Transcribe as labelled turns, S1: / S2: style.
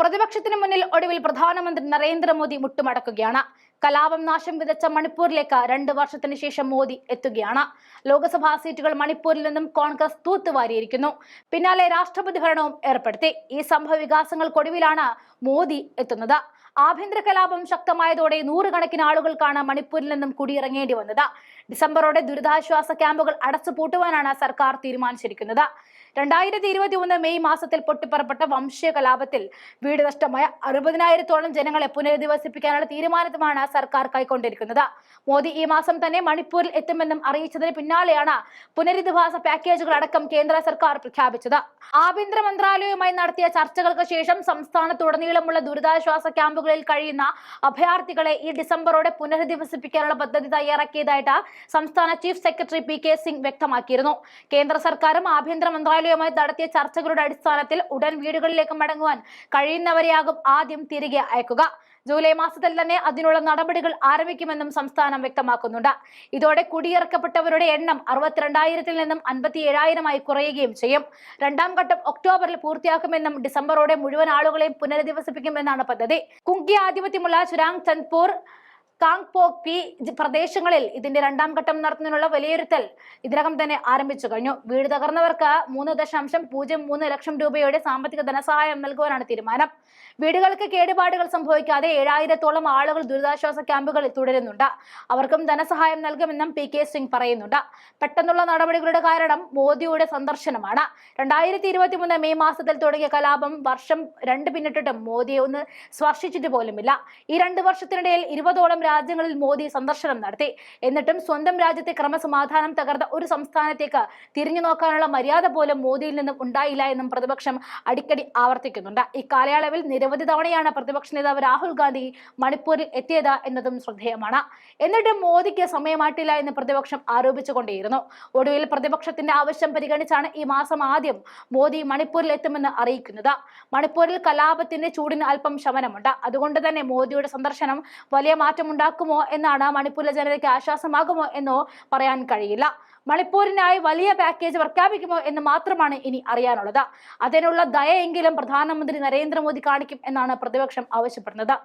S1: പ്രതിപക്ഷത്തിന് മുന്നിൽ ഒടുവിൽ പ്രധാനമന്ത്രി നരേന്ദ്രമോദി മുട്ടുമടക്കുകയാണ്. കലാപം നാശം വിതച്ച മണിപ്പൂരിലേക്ക് രണ്ട് വർഷത്തിന് ശേഷം മോദി എത്തുകയാണ്. ലോക്സഭാ സീറ്റുകൾ മണിപ്പൂരിൽ നിന്നും കോൺഗ്രസ് തൂത്തുവാരിയിരിക്കുന്നു. പിന്നാലെ രാഷ്ട്രപതി ഭരണവും ഏർപ്പെടുത്തി. ഈ സംഭവ വികാസങ്ങൾക്കൊടുവിലാണ് മോദി എത്തുന്നത്. ആഭ്യന്തര കലാപം ശക്തമായതോടെ നൂറുകണക്കിന് ആളുകൾക്കാണ് മണിപ്പൂരിൽ നിന്നും കുടിയിറങ്ങേണ്ടി വന്നത്. ഡിസംബറോടെ ദുരിതാശ്വാസ ക്യാമ്പുകൾ അടച്ചുപൂട്ടുവാനാണ് സർക്കാർ തീരുമാനിച്ചിരിക്കുന്നത്. രണ്ടായിരത്തി ഇരുപത്തി ഒന്ന് മെയ് മാസത്തിൽ പൊട്ടിപ്പുറപ്പെട്ട വംശീയ കലാപത്തിൽ വീട് നഷ്ടമായ അറുപതിനായിരത്തോളം ജനങ്ങളെ പുനരധിവസിപ്പിക്കാനുള്ള തീരുമാനമാണ് സർക്കാർ കൈക്കൊണ്ടിരിക്കുന്നത്. മോദി ഈ മാസം തന്നെ മണിപ്പൂരിൽ എത്തുമെന്നും അറിയിച്ചതിന് പിന്നാലെയാണ് പുനരധിവാസ പാക്കേജുകൾ അടക്കം കേന്ദ്ര സർക്കാർ പ്രഖ്യാപിച്ചത്. ആഭ്യന്തര മന്ത്രാലയവുമായി നടത്തിയ ചർച്ചകൾക്ക് ശേഷം സംസ്ഥാനത്തുടനീളമുള്ള ദുരിതാശ്വാസ ക്യാമ്പുകളിൽ കഴിയുന്ന അഭയാർത്ഥികളെ ഈ ഡിസംബറോടെ പുനരധിവസിപ്പിക്കാനുള്ള പദ്ധതി തയ്യാറാക്കിയതായിട്ട് സംസ്ഥാന chief secretary P K Singh വ്യക്തമാക്കിയിരുന്നു. കേന്ദ്ര സർക്കാരും ആഭ്യന്തര മന്ത്രാലയവുമായി നടത്തിയ ചർച്ചകളുടെ അടിസ്ഥാനത്തിൽ ഉടൻ വീടുകളിലേക്ക് മടങ്ങുവാൻ കഴിയുന്നവരെയാകും ആദ്യം തിരികെ അയക്കുക. ജൂലൈ മാസത്തിൽ തന്നെ അതിനുള്ള നടപടികൾ ആരംഭിക്കുമെന്നും സംസ്ഥാനം വ്യക്തമാക്കുന്നുണ്ട്. ഇതോടെ കുടിയിറക്കപ്പെട്ടവരുടെ എണ്ണം അറുപത്തിരണ്ടായിരത്തിൽ നിന്നും അൻപത്തി ഏഴായിരമായി കുറയുകയും ചെയ്യും. രണ്ടാം ഘട്ടം ഒക്ടോബറിൽ പൂർത്തിയാക്കുമെന്നും ഡിസംബറോടെ മുഴുവൻ ആളുകളെയും പുനരധിവസിപ്പിക്കുമെന്നാണ് പദ്ധതി. കുങ്കി ആധിപത്യമുള്ള ചുരാങ് ചന്ദ്പൂർ കാങ്പോക് പി പ്രദേശങ്ങളിൽ ഇതിന്റെ രണ്ടാം ഘട്ടം നടത്തുന്നതിനുള്ള വിലയിരുത്തൽ ഇതിനകം തന്നെ ആരംഭിച്ചു കഴിഞ്ഞു. വീട് തകർന്നവർക്ക് മൂന്ന് ദശാംശം പൂജ്യം മൂന്ന് ലക്ഷം രൂപയുടെ സാമ്പത്തിക ധനസഹായം നൽകുവാനാണ് തീരുമാനം. വീടുകൾക്ക് കേടുപാടുകൾ സംഭവിക്കാതെ ഏഴായിരത്തോളം ആളുകൾ ദുരിതാശ്വാസ ക്യാമ്പുകളിൽ തുടരുന്നുണ്ട്. അവർക്കും ധനസഹായം നൽകുമെന്നും പി കെ സിംഗ് പറയുന്നുണ്ട്. പെട്ടെന്നുള്ള നടപടികളുടെ കാരണം മോദിയുടെ സന്ദർശനമാണ്. രണ്ടായിരത്തി ഇരുപത്തി മൂന്ന് മെയ് മാസത്തിൽ തുടങ്ങിയ കലാപം വർഷം രണ്ട് പിന്നിട്ടിട്ടും മോദിയെ ഒന്ന് സ്പർശിച്ചിട്ട് പോലുമില്ല. ഈ രണ്ട് വർഷത്തിനിടയിൽ ഇരുപതോളം രാജ്യങ്ങളിൽ മോദി സന്ദർശനം നടത്തി. എന്നിട്ടും സ്വന്തം രാജ്യത്തെ ക്രമസമാധാനം തകർത്ത ഒരു സംസ്ഥാനത്തേക്ക് തിരിഞ്ഞു നോക്കാനുള്ള മര്യാദ പോലും മോദിയിൽ നിന്നും ഉണ്ടായില്ല എന്നും പ്രതിപക്ഷം അടിക്കടി ആവർത്തിക്കുന്നുണ്ട്. ഇക്കാലയളവിൽ കാലയളവിൽ നിരവധി തവണയാണ് പ്രതിപക്ഷ നേതാവ് രാഹുൽ ഗാന്ധി മണിപ്പൂരിൽ എത്തിയത് എന്നതും ശ്രദ്ധേയമാണ്. എന്നിട്ടും മോദിക്ക് സമയമായിട്ടില്ല എന്ന് പ്രതിപക്ഷം ആരോപിച്ചുകൊണ്ടേയിരുന്നു. ഒടുവിൽ പ്രതിപക്ഷത്തിന്റെ ആവശ്യം പരിഗണിച്ചാണ് ഈ മാസം ആദ്യം മോദി മണിപ്പൂരിൽ എത്തുമെന്ന് അറിയിക്കുന്നത്. മണിപ്പൂരിൽ കലാപത്തിന്റെ ചൂടിന് അല്പം ശമനമുണ്ട്. അതുകൊണ്ട് തന്നെ മോദിയുടെ സന്ദർശനം വലിയ മാറ്റമുണ്ടാക്കുമോ എന്നാണ് മണിപ്പൂരിലെ ജനതയ്ക്ക് ആശ്വാസമാകുമോ എന്നോ പറയാൻ കഴിയില്ല. മണിപ്പൂരിനായി വലിയ പാക്കേജ് പ്രഖ്യാപിക്കുമോ എന്ന് മാത്രമാണ് ഇനി അറിയാനുള്ളത്. അതിനുള്ള ദയയെങ്കിലും പ്രധാനമന്ത്രി നരേന്ദ്രമോദി കാണിക്കും എന്നാണ് പ്രതിപക്ഷം ആവശ്യപ്പെടുന്നത്.